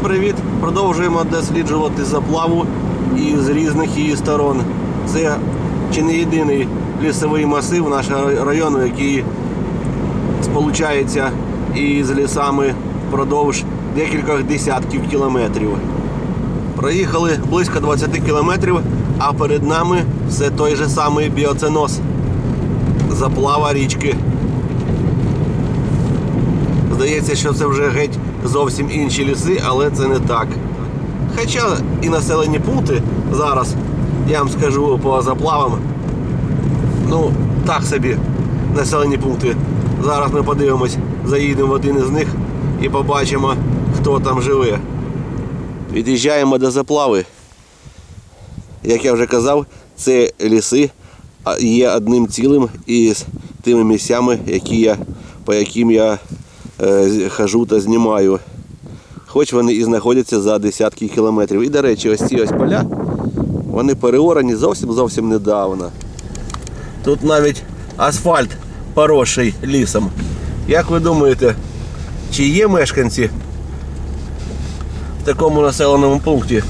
Всім привіт! Продовжуємо досліджувати заплаву із різних її сторон. Це чи не єдиний лісовий масив нашого району, який сполучається із лісами впродовж декількох десятків кілометрів. Проїхали близько 20 кілометрів, а перед нами все той же самий біоценоз. Заплава річки. Здається, що це вже геть зовсім інші ліси, але це не так. Хоча і населені пункти зараз, я вам скажу по заплавам, ну, так собі населені пункти. Зараз ми подивимось, заїдемо в один із них і побачимо, хто там живе. Від'їжджаємо до заплави. Як я вже казав, це ліси є одним цілим із тими місцями, які я, по яким я хожу та знімаю. Хоч вони і знаходяться за десятки кілометрів. І, до речі, ось ці ось поля, вони переорані зовсім зовсім недавно. Тут навіть асфальт поросший лісом. Як ви думаєте, чи є мешканці в такому населеному пункті?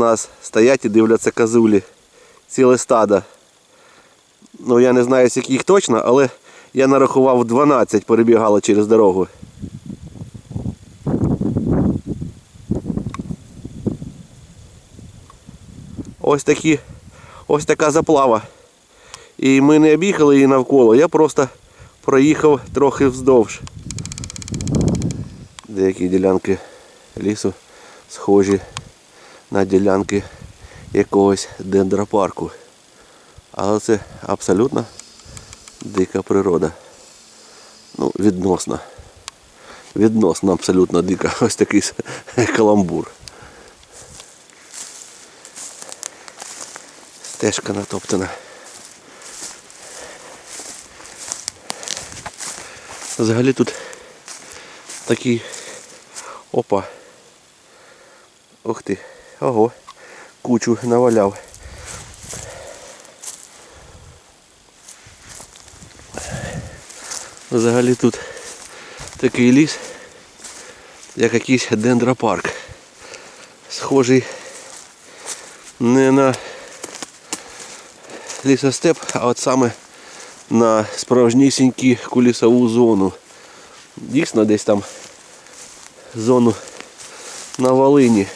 Нас стоять і дивляться козулі. Ціле стадо. Ну я не знаю, скільки їх точно, але я нарахував 12 перебігало через дорогу. Ось такі, ось така заплава. І ми не об'їхали її навколо, я просто проїхав трохи вздовж. Деякі ділянки лісу схожі на ділянки якогось дендропарку. Але це абсолютно дика природа. Ну, відносно. Відносно абсолютно дика. Ось такий каламбур. Стежка натоптана. Взагалі тут такий опа. Ух ти. Ого. Кучу наваляв. Взагалі тут такий ліс, як якийсь дендропарк. Схожий не на лісостеп, а от саме на справжнісіньку кулісову зону. Дійсно десь там зону на Волині.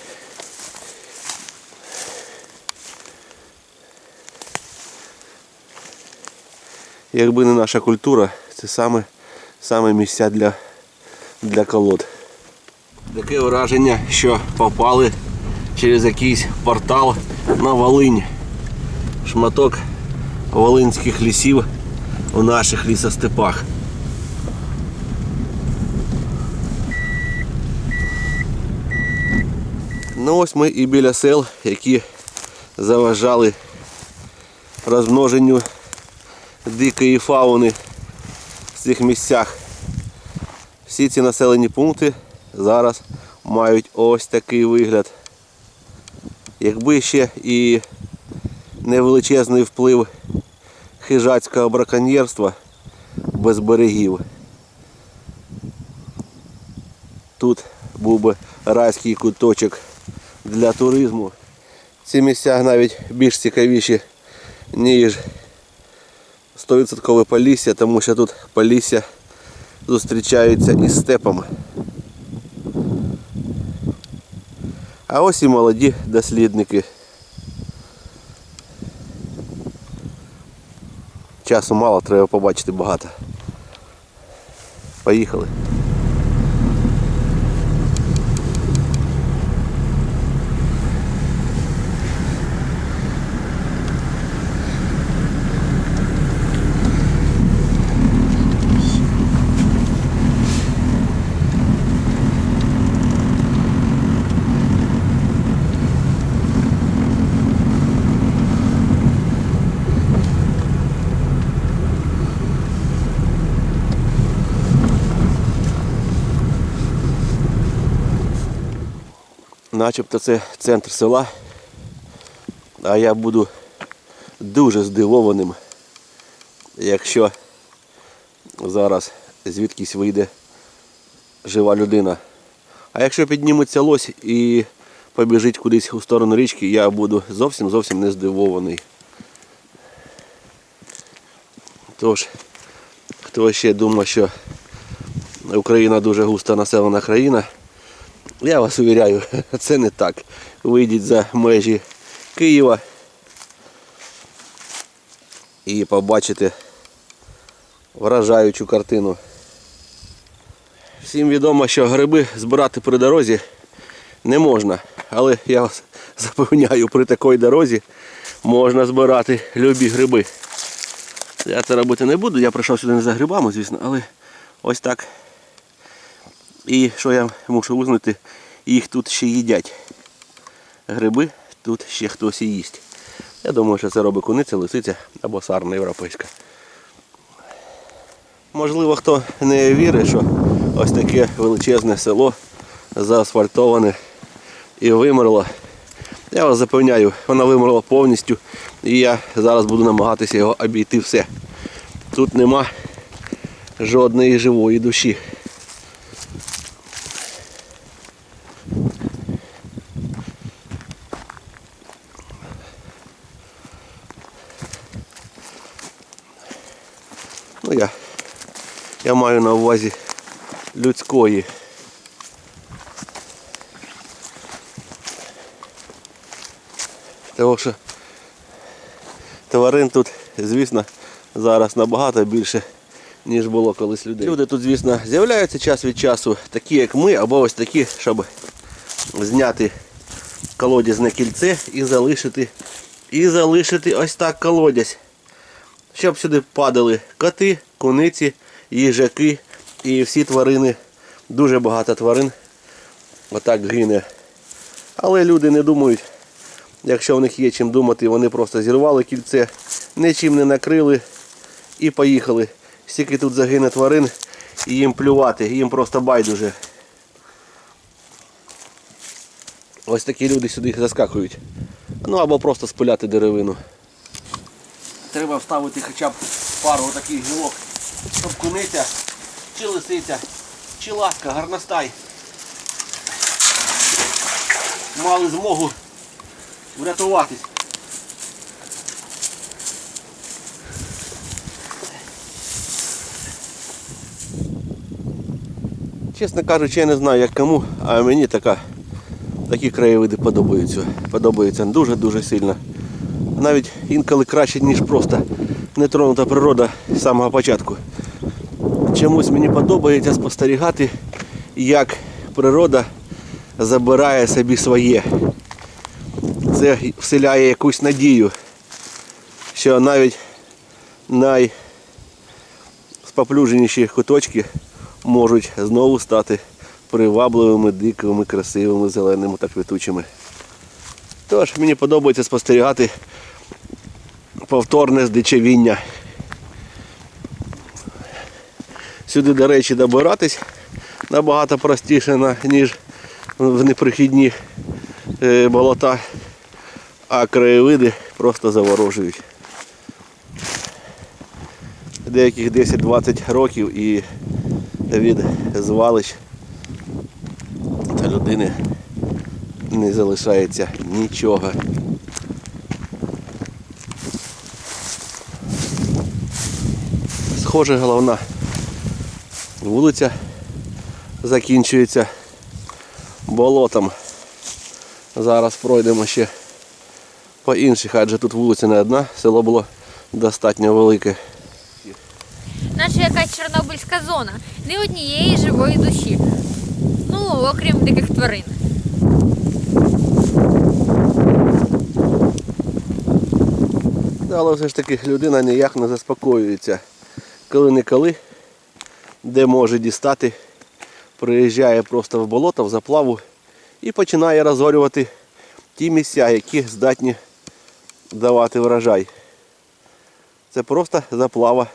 Якби не наша культура, це саме, саме місця для, для колод. Таке враження, що попали через якийсь портал на Волинь. Шматок волинських лісів у наших лісостепах. Ну ось ми і біля сел, які заважали розмноженню дикої фауни в цих місцях. Всі ці населені пункти зараз мають ось такий вигляд. Якби ще і невеличезний вплив хижацького браконьєрства без берегів. Тут був би райський куточок для туризму. Ці місця навіть більш цікавіші, ніж 100% полісся, тому що тут полісся зустрічається із степами. А ось і молоді дослідники. Часу мало, треба побачити багато. Поїхали. Начебто це центр села. А я буду дуже здивованим, якщо зараз звідкись вийде жива людина. А якщо підніметься лось і побіжить кудись у сторону річки, я буду зовсім зовсім не здивований. Тож, хто ще думає, що Україна дуже густо населена країна, я вас увіряю, це не так. Вийдіть за межі Києва і побачите вражаючу картину. Всім відомо, що гриби збирати при дорозі не можна. Але я вас запевняю, при такій дорозі можна збирати любі гриби. Я це робити не буду, я прийшов сюди не за грибами, звісно, але ось так. І що я мушу визнати, їх тут ще їдять. Гриби тут ще хтось і їсть. Я думаю, що це робить куниця, лисиця або сарна європейська. Можливо, хто не вірить, що ось таке величезне село заасфальтоване і вимерло. Я вас запевняю, воно вимерло повністю і я зараз буду намагатися його обійти все. Тут нема жодної живої душі. Ну я, маю на увазі людської. Тому що тварин тут, звісно, зараз набагато більше, ніж було колись людей. Люди тут, звісно, з'являються час від часу, такі як ми, або ось такі, щоб зняти колодязне кільце і залишити, і залишити ось так колодязь. Щоб сюди падали коти, куниці, їжаки і всі тварини. Дуже багато тварин отак гине. Але люди не думають, якщо в них є чим думати, вони просто зірвали кільце, нічим не накрили і поїхали. Стільки тут загине тварин і їм плювати, їм просто байдуже. Ось такі люди сюди заскакують. Ну або просто спиляти деревину. Треба вставити хоча б пару таких гілок, щоб куниця, чи лисиця, чи ласка, гарностай. Мали змогу врятуватись. Чесно кажучи, я не знаю як кому, а мені така, такі краєвиди подобаються. Подобаються дуже-дуже сильно. Навіть інколи краще, ніж просто нетронута природа з самого початку. Чомусь мені подобається спостерігати, як природа забирає собі своє. Це вселяє якусь надію, що навіть найспоплюженіші куточки можуть знову стати привабливими, дикими, красивими, зеленими та квітучими. Тож мені подобається спостерігати повторне здичавіння. Сюди, до речі, добиратись набагато простіше, ніж в неприхідні е, болота, а краєвиди просто заворожують. Деяких 10-20 років і від звалищ та людини не залишається нічого. Схоже, головна вулиця закінчується болотом. Зараз пройдемо ще по інших, адже тут вулиця не одна, село було достатньо велике. Наче якась чорнобильська зона. Ні однієї живої душі. Ну, окрім диких тварин. Але все ж таки людина ніяк не заспокоюється. Коли не коли, де може дістати, приїжджає просто в болото, в заплаву і починає розорювати ті місця, які здатні давати врожай. Це просто заплава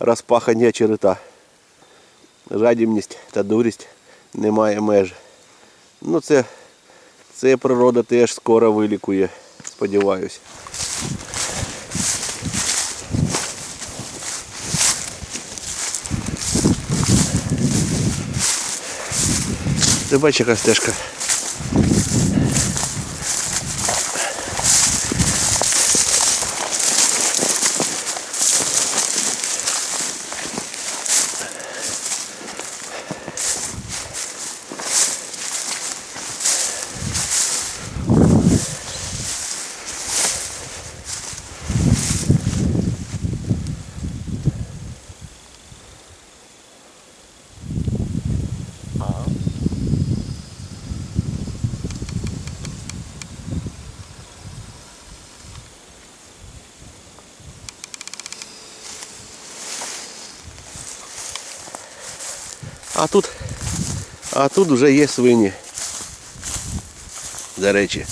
розпахання черета. Жадібність та дурість немає меж. Ну це, це природа теж скоро вилікує, сподіваюсь. Ти бачиш, яка стежка. А тут, а тут вже є свині. До речі,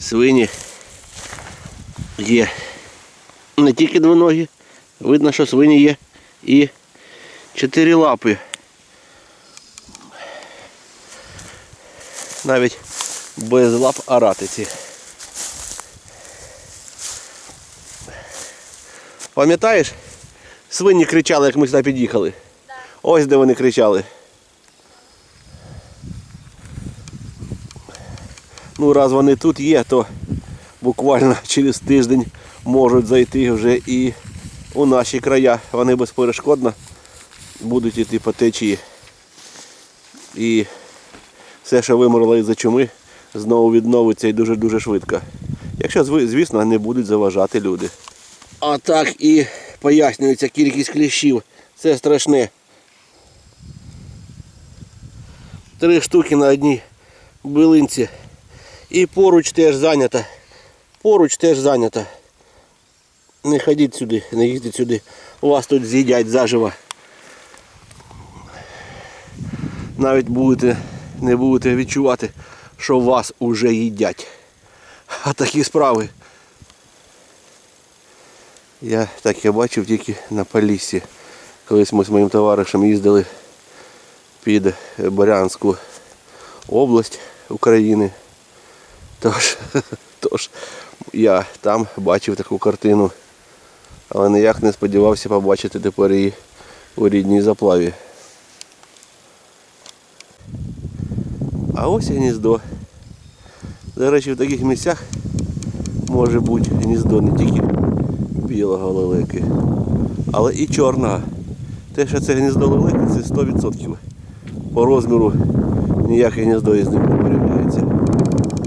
свині є не тільки двоногі, видно, що свині є і чотири лапи. Навіть без лап аратиці. Пам'ятаєш, свині кричали, як ми сюди під'їхали? Ось де вони кричали. Ну, раз вони тут є, то буквально через тиждень можуть зайти вже і у наші края. Вони безперешкодно будуть йти по течії. І все, що вимерло із-за чуми, знову відновиться і дуже-дуже швидко. Якщо, звісно, не будуть заважати люди. А так і пояснюється кількість кліщів. Це страшне. Три штуки на одній билинці. І поруч теж зайнята. Поруч теж зайнята. Не ходіть сюди, не їздіть сюди. Вас тут з'їдять заживо. Навіть будете, не будете відчувати, що вас уже їдять. А такі справи. Я так я бачив тільки на Поліссі. Колись ми з моїм товаришем їздили під Борянську область України. Тож, тож я там бачив таку картину, але ніяк не сподівався побачити тепер її у рідній заплаві. А ось і гніздо. До речі, в таких місцях може бути гніздо не тільки білого лелеки, але і чорного. Те, що це гніздо лелеки, це 100%. По розміру ніяке гніздо із ним не порівняється.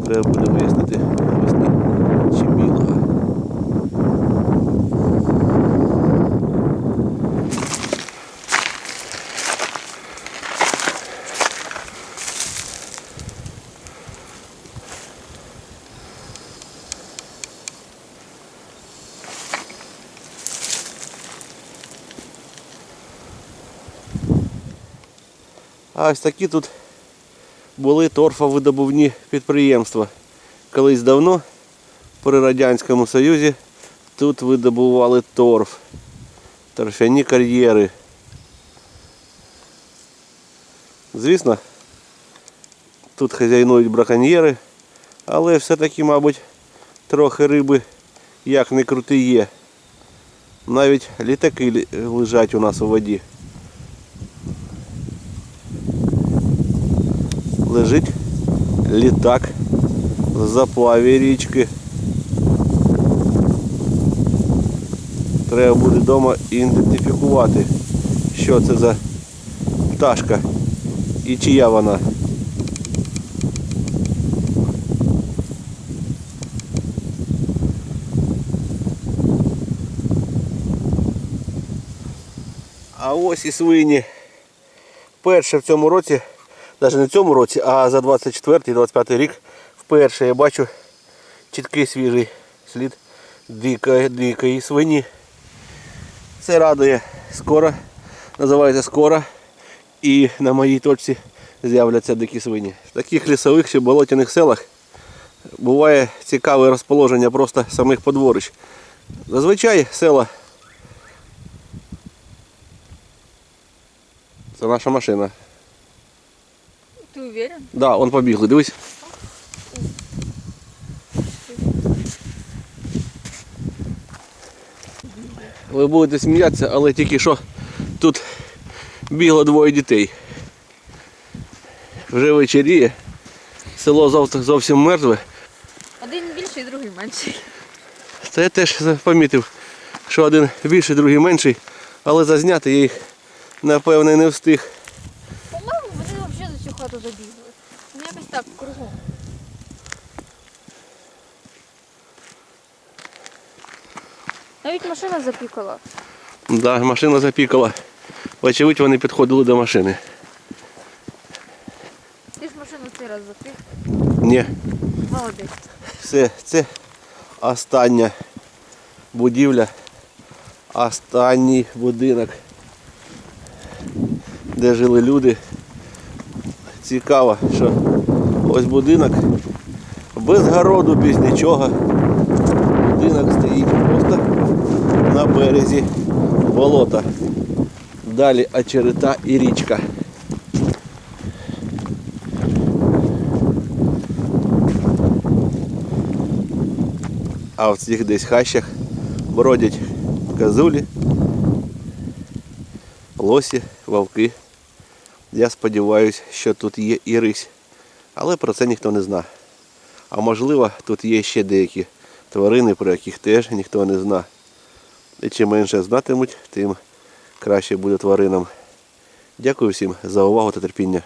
Треба буде вияснити навесні чи білого. Ось такі тут були торфовидобувні підприємства. Колись давно при Радянському Союзі тут видобували торф, торфяні кар'єри. Звісно, тут хазяйнують браконьєри, але все-таки, мабуть, трохи риби як не крути є. Навіть літаки лежать у нас у воді. Лежить літак в заплаві річки. Треба буде вдома ідентифікувати, що це за пташка і чия вона. А ось і свині. Перше в цьому році навіть не в цьому році, а за 24-25 рік вперше я бачу чіткий свіжий слід дикої, дикої свині. Це радує скоро, називається скоро. І на моїй точці з'являться дикі свині. В таких лісових чи болотяних селах буває цікаве розположення просто самих подворищ. Зазвичай села. Це наша машина. Ти уверен? Да, он побігли, дивись. Ви будете сміятися, але тільки що тут бігло двоє дітей. вже вечеріє. Село зовсім мертве. Один більший, другий менший. Це я теж помітив, що один більший, другий менший, але зазняти я їх напевне не встиг. По-моєму, вони взагалі за цю хату забігли. Ну якось так, кругом. Навіть машина запікала. Да, машина запікала. Вочевидь, вони підходили до машини. Ти ж машину цей раз запік. Ні, Молодець. все, це остання будівля, останній будинок, де жили люди. Цікаво, що ось будинок без городу, без нічого. Будинок стоїть просто на березі болота. Далі очерета і річка. А в цих десь хащах бродять козулі, лосі, вовки. Я сподіваюся, що тут є і рись. Але про це ніхто не знає. А можливо, тут є ще деякі тварини, про яких теж ніхто не знає. І чим менше знатимуть, тим краще буде тваринам. Дякую всім за увагу та терпіння.